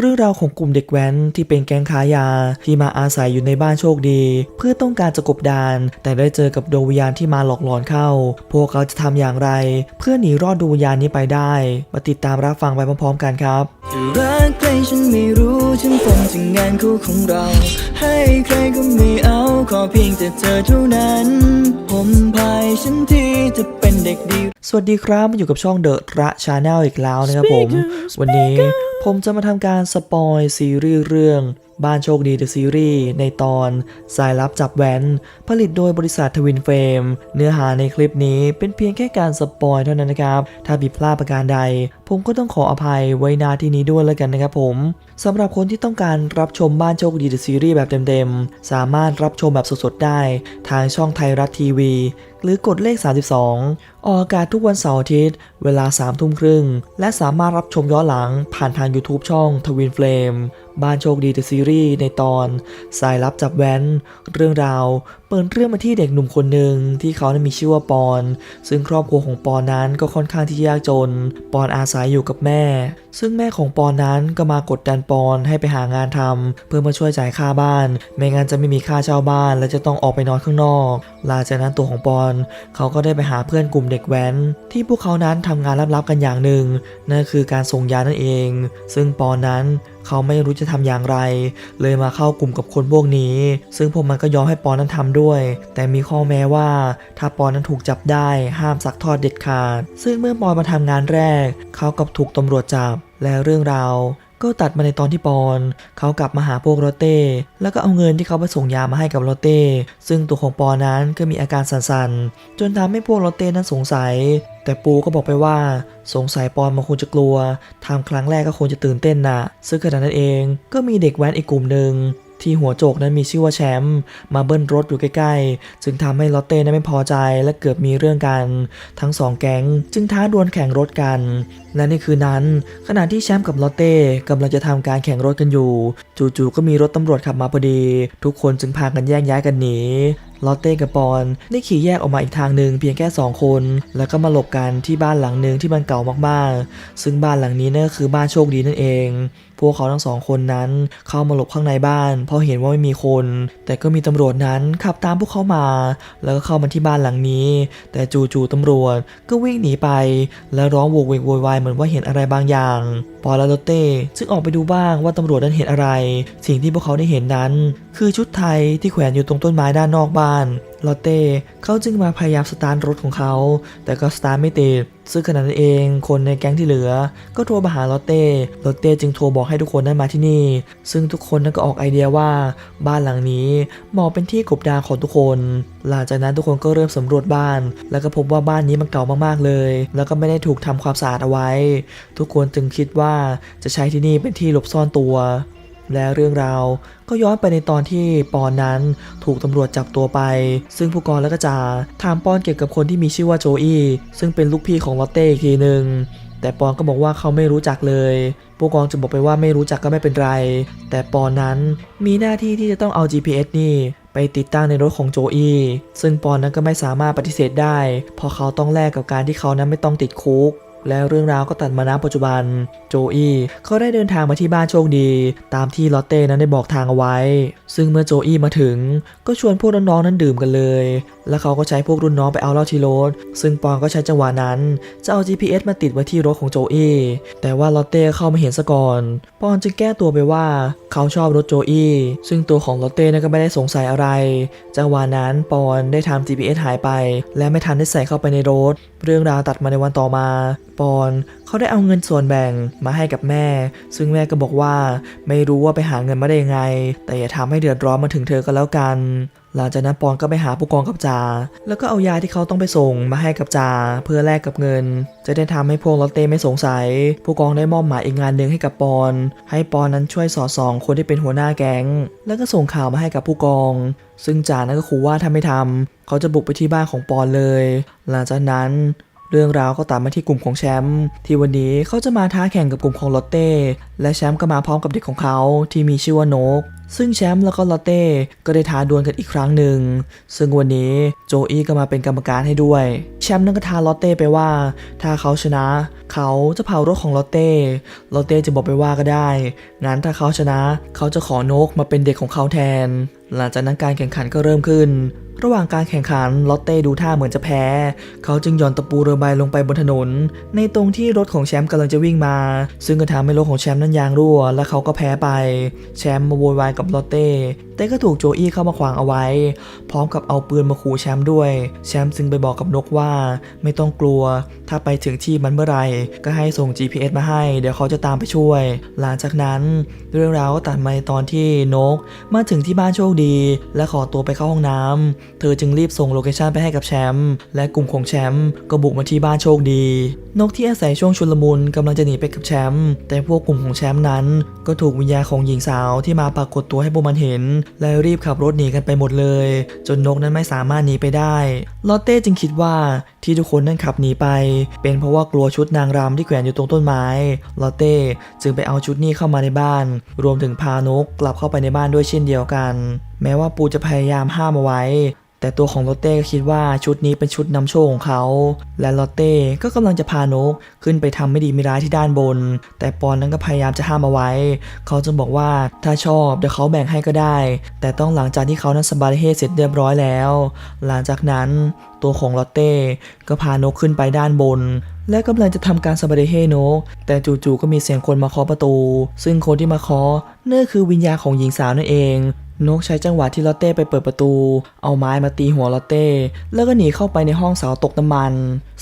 เรื่องราวของกลุ่มเด็กแว้นที่เป็นแก๊งค้ายา ที่มาอาศัยอยู่ในบ้านโชคดี เพื่อต้องการจะกบดาน แต่ได้เจอกับดวงวิญญาณที่มาหลอกหลอนเข้า พวกเขาจะทำอย่างไร เพื่อหนีรอดดวงวิญญาณนี้ไปได้ มาติดตามรับฟังไปพร้อมๆกันครับจะรักใครฉันไม่รู้ฉันคงจะงานคู่ของเรา ให้ใครก็ไม่เอาขอเพียงแต่เธอเท่านั้น ผมพายฉันที่จะเป็นเด็กดี สวัสดีครับมาอยู่กับช่องเดอะระชาแนลอีกแล้วนะครับผม วันนี้ผมจะมาทำการสปอยซีรีส์เรื่องบ้านโชคดีเดอะซีรีส์ในตอนสายลับจับแว้นผลิตโดยบริษัททวินเฟรมเนื้อหาในคลิปนี้เป็นเพียงแค่การสปอยเท่านั้นนะครับ ถ้าผิดพลาดประการใด ผมก็ต้องขออภัยไว้ณที่นี้ด้วยแล้วกันนะครับผมสำหรับคนที่ต้องการรับชมบ้านโชคดีเดอะซีรีส์แบบเต็มๆ สามารถรับชมแบบสดๆได้ ทางช่องไทยรัฐทีวี หรือกดเลข 32ออกอากาศทุกวันเสาร์อาทิตย์ เวลา3ทุ่มครึ่ง และสามารถรับชมย้อนหลังผ่านทาง YouTube ช่องทวินเฟลม บ้านโชคดีเดอะซีรีส์ในตอนสายลับจับแว้น เรื่องราว เปิดเรื่องมาที่เด็กหนุ่มคนหนึ่งที่เขานั้นมีชื่อว่าปอน ซึ่งครอบครัวของปอนนั้นก็ค่อนข้างที่จะยากจน ปอนอาศัยอยู่กับแม่ ซึ่งแม่ของปอนนั้นก็มากดดันปอนให้ไปหางานทำเพื่อมาช่วยจ่ายค่าบ้าน ไม่งั้นจะไม่มีค่าเช่าบ้าน และจะต้องออกไปนอนข้างนอก หลังจากนั้นตัวของปอน เขาก็ได้ไปหาเพื่อนกลุ่มเด็กแว้น ที่พวกเขานั้นทำงานลับๆกันอย่างหนึ่งนั่นคือการส่งยานั่นเอง ซึ่งปอนนั้นเขาไม่รู้จะทำอย่างไร เลยมาเข้ากลุ่มกับคนพวกนี้ ซึ่งพวกมันก็ยอมให้ปอนนั้นทำด้วย แต่มีข้อแม้ว่าถ้าปอนนั้นถูกจับได้ห้ามซักทอดเด็ดขาด ซึ่งเมื่อปอนมาทำงานแรก เขากับถูกตำรวจจับและเรื่องราวก็ตัดมาในตอนที่ปอน เขากลับมาหาพวกโรเต้ แล้วก็เอาเงินที่เขาไปส่งยามาให้กับโรเต้ ซึ่งตัวของปอนนั้นก็มีอาการสั่นๆ จนทำให้พวกโรเต้นั้นสงสัย แต่ปูก็บอกไปว่าสงสัยปอนมันคงจะกลัวทำครั้งแรกก็คงจะตื่นเต้นน่ะ ซึ่งขณะนั้นเองก็มีเด็กแว้นอีกกลุ่มหนึ่งที่หัวโจกนั้นมีชื่อว่าแชมป์มาเบิ้ลรถอยู่ใกล้ๆ จึงทำให้ลอตเต้นั้นไม่พอใจและเกือบมีเรื่องกัน ทั้งสองแก๊งจึงท้าดวลแข่งรถกัน และในคืนนั้น ขณะที่แชมป์กับลอตเต้กำลังจะทำการแข่งรถกันอยู่ จู่ๆก็มีรถตำรวจขับมาพอดี ทุกคนจึงพากันแยกย้ายกันหนี ลอตเต้กับปอนได้ขี่แยกออกมาอีกทางหนึ่งเพียงแค่ 2 คน แล้วก็มาหลบกันที่บ้านหลังหนึ่งที่มันเก่ามากๆ ซึ่งบ้านหลังนี้นั่นคือบ้านโชคดีนั่นเอง พวกเขาทั้งสองคนนั้นเข้ามาหลบข้างในบ้าน เพราะเห็นว่าไม่มีคน แต่ก็มีตำรวจนั้นขับตามพวกเขามา แล้วก็เข้ามาที่บ้านหลังนี้ แต่จู่ๆตำรวจก็วิ่งหนีไป แล้วร้องโวกเวกโวยวายเหมือนว่าเห็นอะไรบางอย่างปอและลอตเต้จึงออกไปดูบ้างว่าตำรวจนั้นเห็นอะไร สิ่งที่พวกเขาได้เห็นนั้น คือชุดไทยที่แขวนอยู่ตรงต้นไม้ด้านนอกบ้าน ลอเต้เขาจึงมาพยายามสตาร์ทรถของเขา แต่ก็สตาร์ทไม่ติด ซึ่งขณะนั้นเองคนในแก๊งที่เหลือ ก็โทรมาหาลอเต้ ลอเต้จึงโทรบอกให้ทุกคนนั้นมาที่นี่ ซึ่งทุกคนนั้นก็ออกไอเดียว่าบ้านหลังนี้เหมาะเป็นที่กบดานของทุกคน หลังจากนั้นทุกคนก็เริ่มสำรวจบ้าน แล้วก็พบว่าบ้านนี้มันเก่ามากๆเลย แล้วก็ไม่ได้ถูกทำความสะอาดเอาไว้ ทุกคนจึงคิดว่าจะใช้ที่นี่เป็นที่หลบซ่อนตัว และเรื่องราวก็ย้อนไปในตอนที่ปอนนั้นถูกตำรวจจับตัวไป ซึ่งผู้กองและก็จาถามปอนเกี่ยวกับคนที่มีชื่อว่าโจอี้ซึ่งเป็นลูกพี่ของลอตเต้อีกทีหนึ่งแต่ปอนก็บอกว่าเขาไม่รู้จักเลย ผู้กองจะบอกไปว่าไม่รู้จักก็ไม่เป็นไร แต่ปอนนั้นมีหน้าที่ที่จะต้องเอา GPS นี่ไปติดตั้งในรถของโจอี้ซึ่งปอนนั้นก็ไม่สามารถปฏิเสธได้ เพราะเขาต้องแลกกับการที่เขานั้นไม่ต้องติดคุก แล้วเรื่องราวก็ตัดมาณปัจจุบัน โจอี้เขาได้เดินทางมาที่บ้านโชคดี ตามที่ลอตเต้นั้นได้บอกทางเอาไว้ ซึ่งเมื่อโจอี้มาถึง ก็ชวนพวกน้องๆนั้นดื่มกันเลย แล้วเขาก็ใช้พวกรุ่นน้องไปเอาเหล้าที่รถ ซึ่งปอนก็ใช้จังหวะนั้น จะเอา GPS มาติดไว้ที่รถของโจอี้แต่ว่าลอตเต้เข้ามาเห็นซะก่อน ปอนจึงแก้ตัวไปว่าเขาชอบรถโจอี้ซึ่งตัวของลอตเต้นั้นก็ไม่ได้สงสัยอะไร จังหวะนั้นปอนได้ทำ GPS หายไป และไม่ทันได้ใส่เข้าไปในรถ เรื่องราวตัดมาในวันต่อมา ปอนเขาได้เอาเงินส่วนแบ่งมาให้กับแม่ ซึ่งแม่ก็บอกว่าไม่รู้ว่าไปหาเงินมาได้ยังไง แต่อย่าทำให้เดือดร้อนมาถึงเธอก็แล้วกันหลังจากนั้นปอนก็ไปหาผู้กองกับจา แล้วก็เอายาที่เขาต้องไปส่งมาให้กับจา เพื่อแลกกับเงิน จะได้ทำให้พวกลอตเต้ไม่สงสัย ผู้กองได้มอบหมายอีกงานหนึ่งให้กับปอน ให้ปอนนั้นช่วยสอดส่องคนที่เป็นหัวหน้าแก๊ง แล้วก็ส่งข่าวมาให้กับผู้กอง ซึ่งจานั้นก็ขู่ว่าถ้าไม่ทำเขาจะบุกไปที่บ้านของปอนเลย หลังจากนั้น เรื่องราวก็ตามมาที่กลุ่มของแชมป์ที่วันนี้เขาจะมาท้าแข่งกับกลุ่มของลอตเต้และแชมป์ก็มาพร้อมกับเด็กของเขาที่มีชื่อว่านก ซึ่งแชมป์แล้วก็ลอตเต้ก็ได้ท้าดวลกันอีกครั้งหนึ่ง ซึ่งวันนี้โจอี้ก็มาเป็นกรรมการให้ด้วย แชมป์นั่นก็ท้าลอตเต้ไปว่า ถ้าเขาชนะ เขาจะเผารถของลอตเต้ลอตเต้จะบอกไปว่าก็ได้งั้นถ้าเขาชนะ เขาจะขอนกมาเป็นเด็กของเขาแทน หลังจากนั้นการแข่งขันก็เริ่มขึ้น ระหว่างการแข่งขันลอตเต้ดูท่าเหมือนจะแพ้ เขาจึงหย่อนตะปูเรือใบลงไปบนถนน ในตรงที่รถของแชมป์กำลังจะวิ่งมา ซึ่งก็ทำให้รถของแชมป์นั้นยางรั่ว และเขาก็แพ้ไป แชมป์มาโวยวายกับลอตเต้ แต่ก็ถูกโจอี้เข้ามาขวางเอาไว้ พร้อมกับเอาปืนมาขู่แชมป์ด้วย แชมป์จึงไปบอกกับนกว่า ไม่ต้องกลัว ถ้าไปถึงที่มันเมื่อไหร่ก็ให้ส่ง GPS มาให้ เดี๋ยวเขาจะตามไปช่วย หลังจากนั้น เรื่องราวก็ตัดมาในตอนที่นก มาถึงที่บ้านโชคดี และขอตัวไปเข้าห้องน้ำเธอจึงรีบส่งโลเคชันไปให้กับแชมป์และกลุ่มของแชมป์ก็บุกมาที่บ้านโชคดี นกที่อาศัยช่วงชุลมุนกำลังจะหนีไปกับแชมป์แต่พวกกลุ่มของแชมป์นั้น ก็ถูกวิญญาณของหญิงสาวที่มาปรากฏตัวให้พวกมันเห็นและรีบขับรถหนีกันไปหมดเลย จนนกนั้นไม่สามารถหนีไปได้ ลอตเต้จึงคิดว่าที่ทุกคนนั้นขับหนีไป เป็นเพราะว่ากลัวชุดนางรำที่แขวนอยู่ตรงต้นไม้ ลอตเต้จึงไปเอาชุดนี้เข้ามาในบ้าน รวมถึงพานกกลับเข้าไปในบ้านด้วยเช่นเดียวกัน แม้ว่าปูจะพยายามห้ามเอาไว้ แต่ตัวของลอตเต้ก็คิดว่าชุดนี้เป็นชุดนำโชคของเขา และลอตเต้ก็กำลังจะพานกขึ้นไปทำไม่ดีไม่ร้ายที่ด้านบน แต่ปอนนั้นก็พยายามจะห้ามเอาไว้ เขาจึงบอกว่าถ้าชอบเดี๋ยวเขาแบ่งให้ก็ได้ แต่ต้องหลังจากที่เขานั้นสบายเฮเสร็จเรียบร้อยแล้ว หลังจากนั้นตัวของลอตเต้ก็พานกขึ้นไปด้านบน และกำลังจะทำการสบายเฮนก แต่จู่ๆก็มีเสียงคนมาเคาะประตู ซึ่งคนที่มาเคาะนั่นคือวิญญาณของหญิงสาวนั่นเอง นกใช้จังหวะที่ลอตเต้ไปเปิดประตู เอาไม้มาตีหัวลอตเต้ แล้วก็หนีเข้าไปในห้องเสาตกน้ำมัน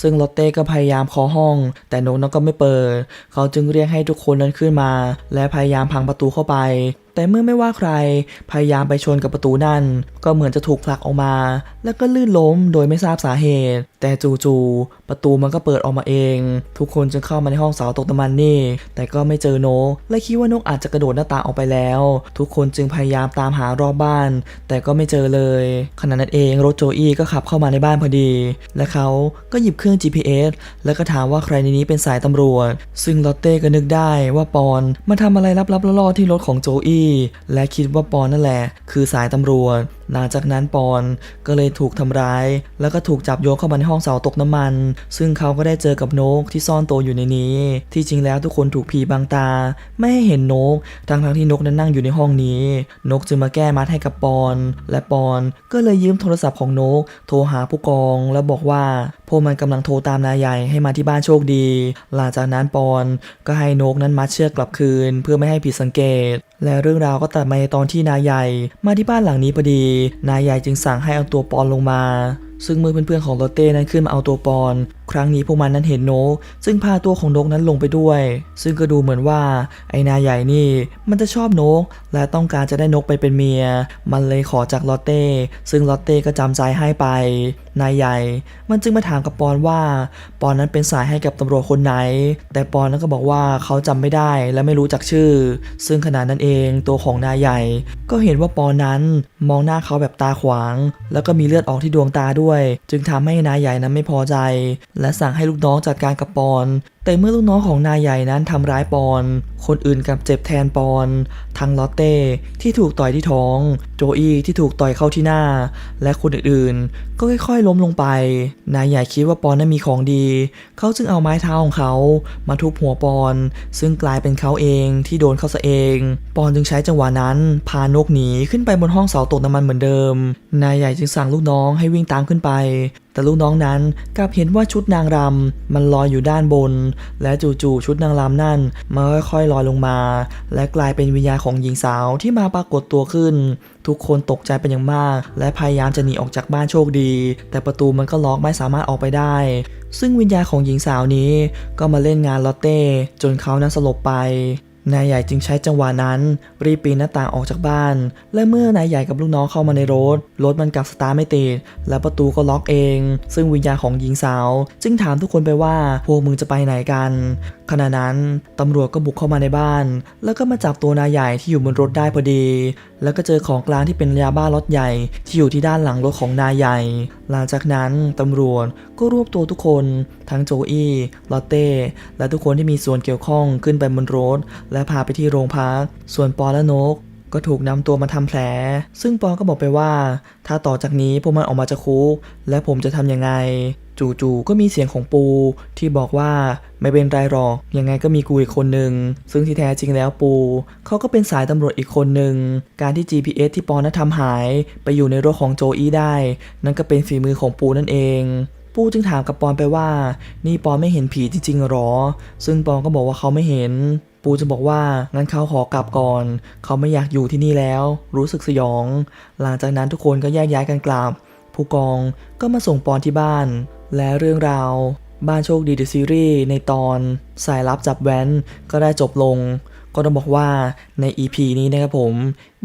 ซึ่งลอตเต้ก็พยายามเคาะห้อง แต่นกนั้นก็ไม่เปิด เขาจึงเรียกให้ทุกคนนั้นขึ้นมา และพยายามพังประตูเข้าไป แต่เมื่อไม่ว่าใครพยายามไปชนกับประตูนั่น ก็เหมือนจะถูกผลักออกมา แล้วก็ลื่นล้มโดยไม่ทราบสาเหตุ แต่จู่ๆประตูมันก็เปิดออกมาเอง ทุกคนจึงเข้ามาในห้องเสาตกน้ำมันนี่ แต่ก็ไม่เจอนก และคิดว่านกอาจจะกระโดดหน้าต่างออกไปแล้ว ทุกคนจึงพยายามตามหารอบบ้าน แต่ก็ไม่เจอเลย ขณะนั้นเองรถโจอี้ก็ขับเข้ามาในบ้านพอดี และเขาก็หยิบเครื่อง GPS แล้วก็ถามว่าใครในนี้เป็นสายตำรวจ ซึ่งลอตเต้ก็นึกได้ว่าปอนมาทำอะไรลับๆล่อๆที่รถของโจอี้และคิดว่าปอนนั่นแหละ คือสายตำรวจ หลังจากนั้นปอนก็เลยถูกทำร้าย แล้วก็ถูกจับโยกเข้ามาในห้องเสาตกน้ำมัน ซึ่งเขาก็ได้เจอกับนกที่ซ่อนตัวอยู่ในนี้ ที่จริงแล้วทุกคนถูกผีบังตา ไม่ให้เห็นนก ทั้งทั้งที่นกนั้นนั่งอยู่ในห้องนี้ นกจึงมาแก้มัดให้กับปอน และปอนก็เลยยืมโทรศัพท์ของนก โทรหาผู้กอง แล้วบอกว่าพวกมันกำลังโทรตามนายใหญ่ให้มาที่บ้านโชคดี หลังจากนั้นปอนก็ให้นกนั้นมัดเชือกกลับคืน เพื่อไม่ให้ผิดสังเกต และเรื่องราวก็ตัดมาในตอนที่นายใหญ่ มาที่บ้านหลังนี้พอดีนายใหญ่จึงสั่งให้เอาตัวปอนลงมา ซึ่งเมื่อเพื่อนๆของโรเต้นั้นขึ้นมาเอาตัวปอน ครั้งนี้พวกมันนั้นเห็นนก ซึ่งพาตัวของนกนั้นลงไปด้วย ซึ่งก็ดูเหมือนว่า ไอ้นายใหญ่นี่มันจะชอบนก และต้องการจะได้นกไปเป็นเมีย มันเลยขอจากลอตเต้ ซึ่งลอตเต้ก็จำใจให้ไป นายใหญ่ มันจึงมาถามกับปอนว่า ปอนนั้นเป็นสายให้กับตำรวจคนไหน แต่ปอนนั้นก็บอกว่าเขาจำไม่ได้และไม่รู้จักชื่อ ซึ่งขณะนั้นเองตัวของนายใหญ่ ก็เห็นว่าปอนนั้นมองหน้าเขาแบบตาขวาง แล้วก็มีเลือดออกที่ดวงตาด้วย จึงทำให้นายใหญ่นั้นไม่พอใจและสั่งให้ลูกน้องจัดการกระปอน แต่เมื่อลูกน้องของนายใหญ่นั้นทำร้ายปอน คนอื่นกับเจ็บแทนปอน ทั้งลอตเต้ที่ถูกต่อยที่ท้อง โจอี้ที่ถูกต่อยเข้าที่หน้า และคนอื่นๆ ก็ค่อยๆล้มลงไป นายใหญ่คิดว่าปอนนั้นมีของดี เขาจึงเอาไม้เท้าของเขา มาทุบหัวปอน ซึ่งกลายเป็นเขาเองที่โดนเขาซะเอง ปอนจึงใช้จังหวะนั้น พานกหนีขึ้นไปบนห้องเสาตกน้ำมันเหมือนเดิม นายใหญ่จึงสั่งลูกน้องให้วิ่งตามขึ้นไป แต่ลูกน้องนั้นกลับเห็นว่าชุดนางรำมันลอยอยู่ด้านบนและจู่ๆชุดนางรำนั่นมาค่อยๆลอยลงมา และกลายเป็นวิญญาณของหญิงสาวที่มาปรากฏตัวขึ้น ทุกคนตกใจเป็นอย่างมาก และพยายามจะหนีออกจากบ้านโชคดี แต่ประตูมันก็ล็อกไม่สามารถออกไปได้ ซึ่งวิญญาณของหญิงสาวนี้ก็มาเล่นงานลอตเต้จนเขานั้นสลบไป นายใหญ่จึงใช้จังหวะนั้น รีบปีนหน้าต่างออกจากบ้าน และเมื่อนายใหญ่กับลูกน้องเข้ามาในรถ รถมันกลับสตาร์ทไม่ติด และประตูก็ล็อกเอง ซึ่งวิญญาณของหญิงสาว จึงถามทุกคนไปว่าพวกมึงจะไปไหนกัน ขณะนั้นตำรวจก็บุกเข้ามาในบ้าน แล้วก็มาจับตัวนายใหญ่ที่อยู่บนรถได้พอดีแล้วก็เจอของกลางที่เป็นยาบ้าล็อตใหญ่ที่อยู่ที่ด้านหลังรถของนายใหญ่ หลังจากนั้นตำรวจก็รวบตัวทุกคน ทั้งโจอี้ลอตเต้ และทุกคนที่มีส่วนเกี่ยวข้องขึ้นไปบนรถ และพาไปที่โรงพัก ส่วนปอและนกก็ถูกนำตัวมาทำแผล ซึ่งปอก็บอกไปว่า ถ้าต่อจากนี้พวกมันออกมาจากคุก และผมจะทำยังไง จู่ๆก็มีเสียงของปูที่บอกว่าไม่เป็นไรหรอก ยังไงก็มีกูอีกคนหนึ่งซึ่งที่แท้จริงแล้วปูเขาก็เป็นสายตำรวจอีกคนหนึ่งการที่ GPS ที่ปอนั้นทำหายไปอยู่ในรถของโจอี้ได้ นั่นก็เป็นฝีมือของปูนั่นเองปูจึงถามกับปอนไปว่า นี่ปอนไม่เห็นผีจริงๆหรอ ซึ่งปอนก็บอกว่าเขาไม่เห็น ปูจะบอกว่างั้นเขาขอกลับก่อน เขาไม่อยากอยู่ที่นี่แล้ว รู้สึกสยอง หลังจากนั้นทุกคนก็แยกย้ายกันกลับ ผู้กองก็มาส่งปอนที่บ้าน และเรื่องราว บ้านโชคดีเดอะซีรีส์ในตอนสายลับจับแว้นก็ได้จบลง ก็ต้องบอกว่าใน EP นี้นะครับผม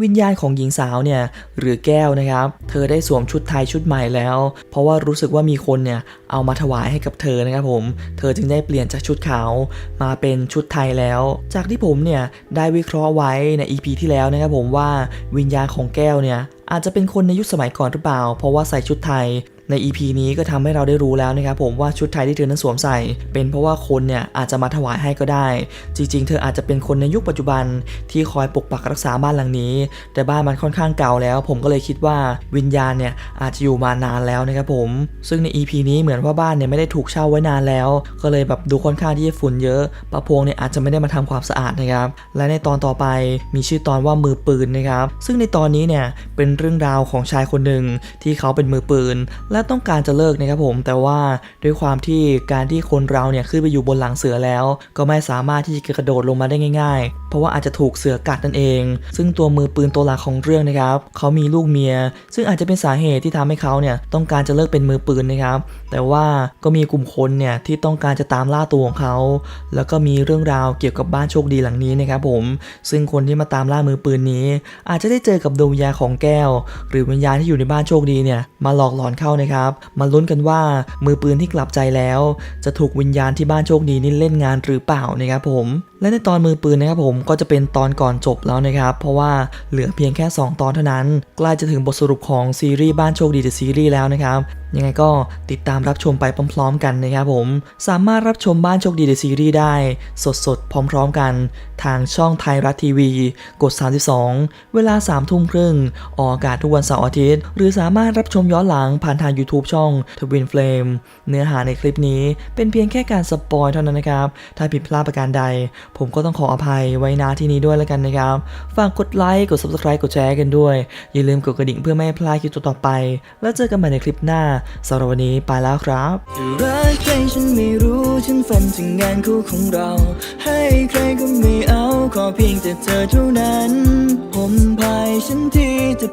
วิญญาณของหญิงสาวเนี่ยหรือแก้วนะครับ เธอได้สวมชุดไทยชุดใหม่แล้ว เพราะว่ารู้สึกว่ามีคนเนี่ยเอามาถวายให้กับเธอนะครับผม เธอจึงได้เปลี่ยนจากชุดขาวมาเป็นชุดไทยแล้ว จากที่ผมเนี่ยได้วิเคราะห์ไว้ใน EP ที่แล้วนะครับผมว่าวิญญาณของแก้วเนี่ยอาจจะเป็นคนในยุคสมัยก่อนหรือเปล่า เพราะว่าใส่ชุดไทย ใน EP นี้ก็ทำให้เราได้รู้แล้วนะครับผมว่าชุดไทยที่เธอนั้นสวมใส่ เป็นเพราะว่าคนเนี่ยอาจจะมาถวายให้ก็ได้ จริง ๆ เธออาจจะเป็นคนในยุคปัจจุบันที่คอยปกปักรักษาบ้านหลังนี้ แต่บ้านมันค่อนข้างเก่าแล้ว ผมก็เลยคิดว่าวิญญาณเนี่ยอาจจะอยู่มานานแล้วนะครับผม ซึ่งใน EP นี้เหมือนว่าบ้านเนี่ยไม่ได้ถูกเช่าไว้นานแล้ว ก็เลยแบบดูค่อนข้างที่จะฝุ่นเยอะประพวงเนี่ยอาจจะไม่ได้มาทำความสะอาดนะครับ และในตอนต่อไปมีชื่อตอนว่ามือปืนนะครับ ซึ่งในตอนนี้เนี่ยเป็นเรื่องราวของชายคนหนึ่งที่เขาเป็นมือปืน และต้องการจะเลิกนะครับผมแต่ว่าด้วยความที่การที่คนเราเนี่ยขึ้นไปอยู่บนหลังเสือแล้ว ก็ไม่สามารถที่จะกระโดดลงมาได้ง่าย ๆ เพราะว่าอาจจะถูกเสือกัดนั่นเอง ซึ่งตัวมือปืนตัวหลักของเรื่องนะครับเขามีลูกเมีย ซึ่งอาจจะเป็นสาเหตุที่ทำให้เขาเนี่ยต้องการจะเลิกเป็นมือปืนนะครับ แต่ว่าก็มีกลุ่มคนเนี่ยที่ต้องการจะตามล่าตัวของเขา แล้วก็มีเรื่องราวเกี่ยวกับบ้านโชคดีหลังนี้นะครับผม ซึ่งคนที่มาตามล่ามือปืนนี้ อาจจะได้เจอกับดวงวิญญาณของแก้ว หรือวิญญาณที่อยู่ในบ้านโชคดีเนี่ยมาหลอกหลอนเข้านะครับมาลุ้นกันว่ามือปืนที่กลับใจแล้ว จะถูกวิญญาณที่บ้านโชคดีนี่เล่นงานหรือเปล่านะครับผม และในตอนมือปืนนะครับผมก็จะเป็นตอนก่อนจบแล้วนะครับ เพราะว่าเหลือเพียงแค่ 2 ตอนเท่านั้น ใกล้จะถึงบทสรุปของซีรีส์บ้านโชคดีเดอะซีรีส์แล้วนะครับ ยังไงก็ติดตามรับชมไปพร้อม ๆ กันนะครับผม สามารถรับชมบ้านโชคดีเดอะซีรีส์ได้ สดๆ พร้อม ๆ กัน ทางช่องไทยรัฐทีวี กด 32 เวลา3ทุ่มครึ่ง ออกอากาศทุกวันเสาร์อาทิตย์ หรือสามารถรับชมย้อนหลังผ่านทาง YouTube ช่อง Twin Flame เนื้อหาในคลิปนี้เป็นเพียงแค่การสปอยเท่านั้นนะครับ ถ้าผิดพลาดประการใด ผมก็ต้องขออภัยไว้ณที่นี้ด้วยแล้วกันนะครับ ฝากกดไลค์ กด Subscribe กดแชร์กันด้วย อย่าลืมกดกระดิ่งเพื่อไม่ให้พลาดคลิปต่อไป แล้วเจอกันใหม่ในคลิปหน้าสำหรับวันนี้ไปแล้วครับรักใครฉันไม่รู้ฉันฝันถึงงานคู่ของเรา ให้ใครก็ไม่เอาขอเพียงแต่เธอเท่านั้น ผมพายฉันที่จะ